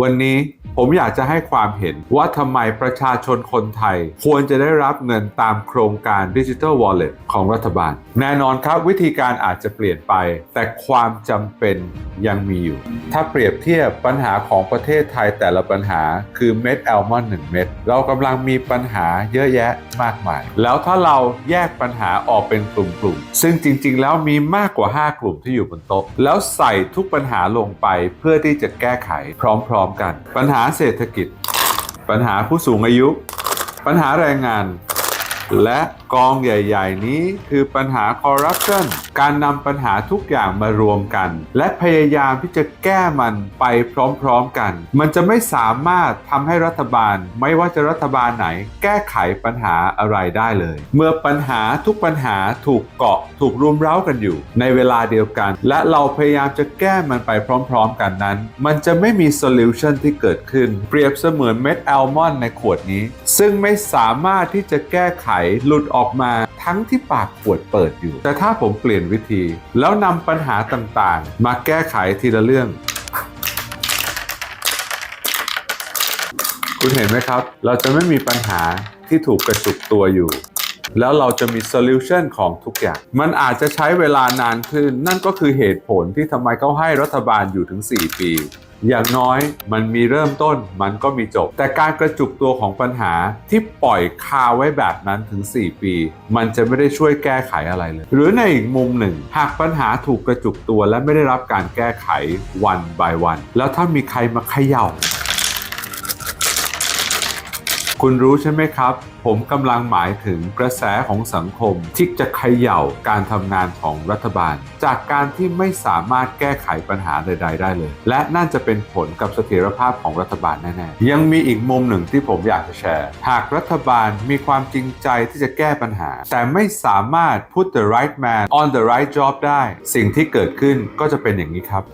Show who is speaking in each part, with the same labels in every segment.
Speaker 1: วันนี้ผมอยากจะให้ความเห็นว่าทำไมประชาชนคนไทย ควรจะได้รับเงินตามโครงการดิจิทัลวอลเล็ตของรัฐบาล แน่นอนครับวิธีการอาจจะเปลี่ยนไป แต่ความจำเป็นยังมีอยู่ ถ้าเปรียบเทียบปัญหาของประเทศไทยแต่ละปัญหาคือเม็ดแอลมอนด์1เม็ดเรากำลังมีปัญหาเยอะแยะมากมาย แล้วถ้าเราแยกปัญหาออกเป็นกลุ่มๆ ซึ่งจริงๆ แล้วมีมากกว่า 5 กลุ่มที่อยู่บนโต๊ะ แล้วใส่ทุกปัญหาลงไปเพื่อที่จะแก้ไขพร้อมๆกัน ปัญหาเศรษฐกิจ ปัญหาผู้สูงอายุ ปัญหาแรงงาน และกองใหญ่ ๆ นี้คือปัญหาคอร์รัปชันการนำปัญหาทุกอย่างมารวมกัน และพยายามที่จะแก้มันไปพร้อมๆกัน มันจะไม่สามารถทำให้รัฐบาล ไม่ว่าจะรัฐบาลไหน แก้ไขปัญหาอะไรได้เลย เมื่อปัญหาทุกปัญหาถูกเกาะถูกรุมเร้ากันอยู่ ในเวลาเดียวกัน และเราพยายามจะแก้มันไปพร้อม ๆ กันนั้น มันจะไม่มีโซลูชันที่เกิดขึ้น เปรียบเสมือนเม็ดแอลมอนด์ในขวดนี้ ซึ่งไม่สามารถที่จะแก้ไขหลุดออกมาทั้งที่ปากขวดเปิดอยู่ แต่ถ้าผมเปลี่ยนวิธี แล้วนำปัญหาต่างๆ มาแก้ไขทีละเรื่อง คุณเห็นไหมครับ เราจะไม่มีปัญหาที่ถูกกระจุกตัวอยู่แล้วเราจะมีโซลูชันของทุกอย่าง มันอาจจะใช้เวลานานขึ้น นั่นก็คือเหตุผลที่ทำไมเขาให้รัฐบาลอยู่ถึง 4 ปี อย่างน้อยมันมีเริ่มต้นมันก็มีจบ แต่การกระจุกตัวของปัญหาที่ปล่อยคาไว้แบบนั้นถึง 4 ปี มันจะไม่ได้ช่วยแก้ไขอะไรเลย หรือในอีกมุมหนึ่ง หากปัญหาถูกกระจุกตัวและไม่ได้รับการแก้ไขวัน by วัน แล้วถ้ามีใครมาเขย่า คุณรู้ใช่ไหมครับ ผมกำลังหมายถึงกระแสของสังคม ที่จะเขย่าการทำงานของรัฐบาล จากการที่ไม่สามารถแก้ไขปัญหาใด ๆ ได้เลย และนั่นจะเป็นผลกับเสถียรภาพของรัฐบาลแน่ๆ ยังมีอีกมุมหนึ่งที่ผมอยากจะแชร์ หากรัฐบาลมีความจริงใจที่จะแก้ปัญหา แต่ไม่สามารถ put the right man on the right job ได้ สิ่งที่เกิดขึ้นก็จะเป็นอย่างนี้ครับ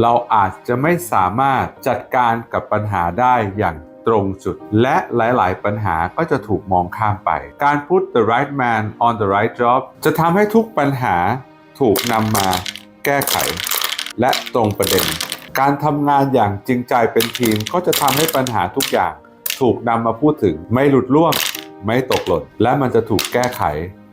Speaker 1: เราอาจจะไม่สามารถจัดการกับปัญหาได้อย่างตรงจุด และหลาย ๆ ปัญหาก็จะถูกมองข้ามไป การ put the right man on the right job จะทำให้ทุกปัญหาถูกนำมาแก้ไข และตรงประเด็น การทำงานอย่างจริงใจเป็นทีมก็จะทำให้ปัญหาทุกอย่าง ถูกนำมาพูดถึงไม่หลุดล่วง ไม่ตกหล่นและมันจะถูกแก้ไข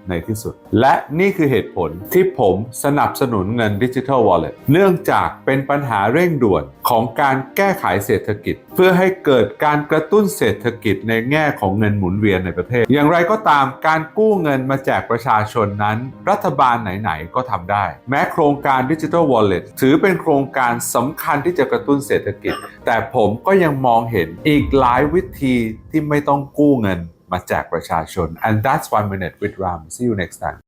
Speaker 1: ในที่สุด และนี่คือเหตุผลที่ผมสนับสนุนเงินดิจิทัลวอลเล็ตเนื่องจากเป็นปัญหาเร่งด่วนของการแก้ไขเศรษฐกิจ เพื่อให้เกิดการกระตุ้นเศรษฐกิจในแง่ของเงินหมุนเวียนในประเทศ อย่างไรก็ตามการกู้เงินมาแจกประชาชนนั้น รัฐบาลไหนๆก็ทำได้ แม้โครงการดิจิทัลวอลเล็ตถือเป็นโครงการสำคัญที่จะกระตุ้นเศรษฐกิจ แต่ผมก็ยังมองเห็นอีกหลายวิธีที่ไม่ต้องกู้เงิน มาแจกประชาชน and that's one minute with Ram see you next time